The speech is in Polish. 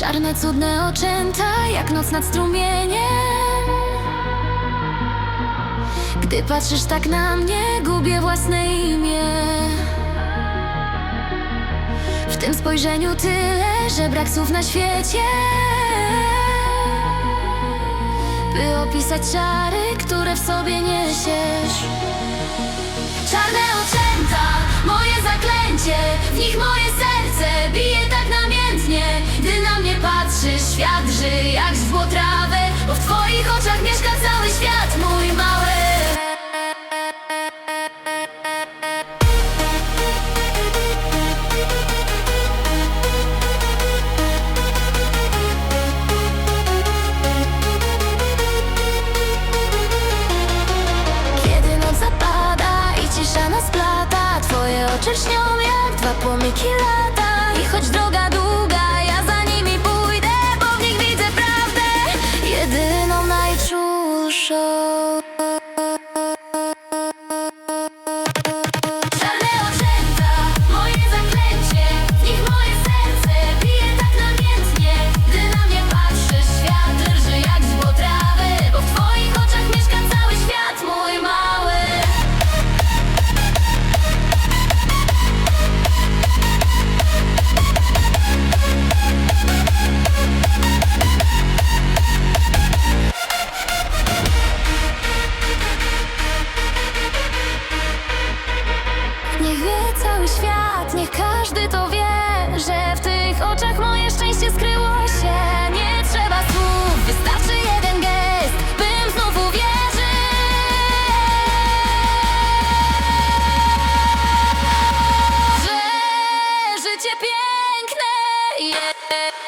Czarne, cudne oczęta, jak noc nad strumieniem. Gdy patrzysz tak na mnie, gubię własne imię. W tym spojrzeniu tyle, że brak słów na świecie. By opisać czary, które w sobie niesiesz. Czarne oczęta, moje zaklęcie W nich moje serce bije oczach mieszka cały świat, mój mały. Kiedy noc zapada i cisza nas plata Twoje oczy lśnią jak dwa płomyki lata. I choć droga długa, Oh. Świat, niech każdy to wie Że w tych oczach moje szczęście skryło się. Nie trzeba słów, wystarczy jeden gest Bym znów uwierzył Że życie piękne jest